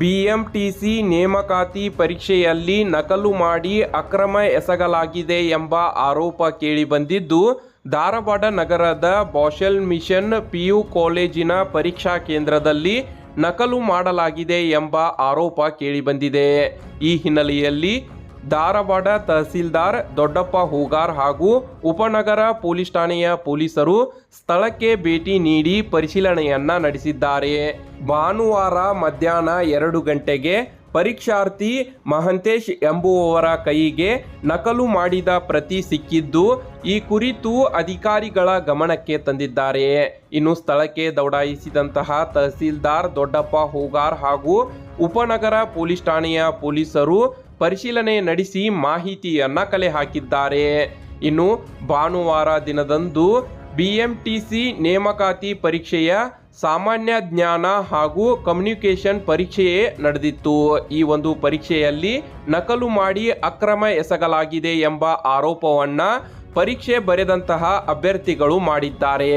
BMTC ನೇಮಕಾತಿ ಪರೀಕ್ಷೆಯಲ್ಲಿ ನಕಲು ಮಾಡಿ ಅಕ್ರಮ ಎಸಗಲಾಗಿದೆ ಎಂಬ ಆರೋಪ ಕೇಳಿಬಂದಿದ್ದು, ಧಾರವಾಡ ನಗರದ ಬಾಷೆಲ್ ಮಿಷನ್ ಪಿಯು ಕಾಲೇಜಿನ ಪರೀಕ್ಷಾ ಕೇಂದ್ರದಲ್ಲಿ ನಕಲು ಮಾಡಲಾಗಿದೆ ಎಂಬ ಆರೋಪ ಕೇಳಿಬಂದಿದೆ. ಈ ಹಿನ್ನೆಲೆಯಲ್ಲಿ ಧಾರವಾಡ ತಹಸೀಲ್ದಾರ್ ದೊಡ್ಡಪ್ಪ ಹೂಗಾರ್ ಹಾಗೂ ಉಪನಗರ ಪೊಲೀಸ್ ಠಾಣೆಯ ಪೊಲೀಸರು ಸ್ಥಳಕ್ಕೆ ಭೇಟಿ ನೀಡಿ ಪರಿಶೀಲನೆಯನ್ನ ನಡೆಸಿದ್ದಾರೆ. ಭಾನುವಾರ ಮಧ್ಯಾಹ್ನ ಎರಡು ಗಂಟೆಗೆ ಪರೀಕ್ಷಾರ್ಥಿ ಮಹಂತೇಶ್ ಎಂಬುವವರ ಕೈಗೆ ನಕಲು ಮಾಡಿದ ಪ್ರತಿ ಸಿಕ್ಕಿದ್ದು ಈ ಕುರಿತು ಅಧಿಕಾರಿಗಳ ಗಮನಕ್ಕೆ ತಂದಿದ್ದಾರೆ. ಇನ್ನು ಸ್ಥಳಕ್ಕೆ ದೌಡಾಯಿಸಿದಂತಹ ತಹಸೀಲ್ದಾರ್ ದೊಡ್ಡಪ್ಪ ಹೂಗಾರ್ ಹಾಗೂ ಉಪನಗರ ಪೊಲೀಸ್ ಠಾಣೆಯ ಪೊಲೀಸರು ಪರಿಶೀಲನೆ ನಡೆಸಿ ಮಾಹಿತಿಯನ್ನ ಕಲೆ ಹಾಕಿದ್ದಾರೆ. ಇನ್ನು ಭಾನುವಾರ ದಿನದಂದು ಬಿಎಂಟಿಸಿ ನೇಮಕಾತಿ ಪರೀಕ್ಷೆಯ ಸಾಮಾನ್ಯ ಜ್ಞಾನ ಹಾಗೂ ಕಮ್ಯುನಿಕೇಷನ್ ಪರೀಕ್ಷೆಯೇ ನಡೆದಿತ್ತು. ಈ ಒಂದು ಪರೀಕ್ಷೆಯಲ್ಲಿ ನಕಲು ಮಾಡಿ ಅಕ್ರಮ ಎಸಗಲಾಗಿದೆ ಎಂಬ ಆರೋಪವನ್ನು ಪರೀಕ್ಷೆ ಬರೆದಂತಹ ಅಭ್ಯರ್ಥಿಗಳು ಮಾಡಿದ್ದಾರೆ.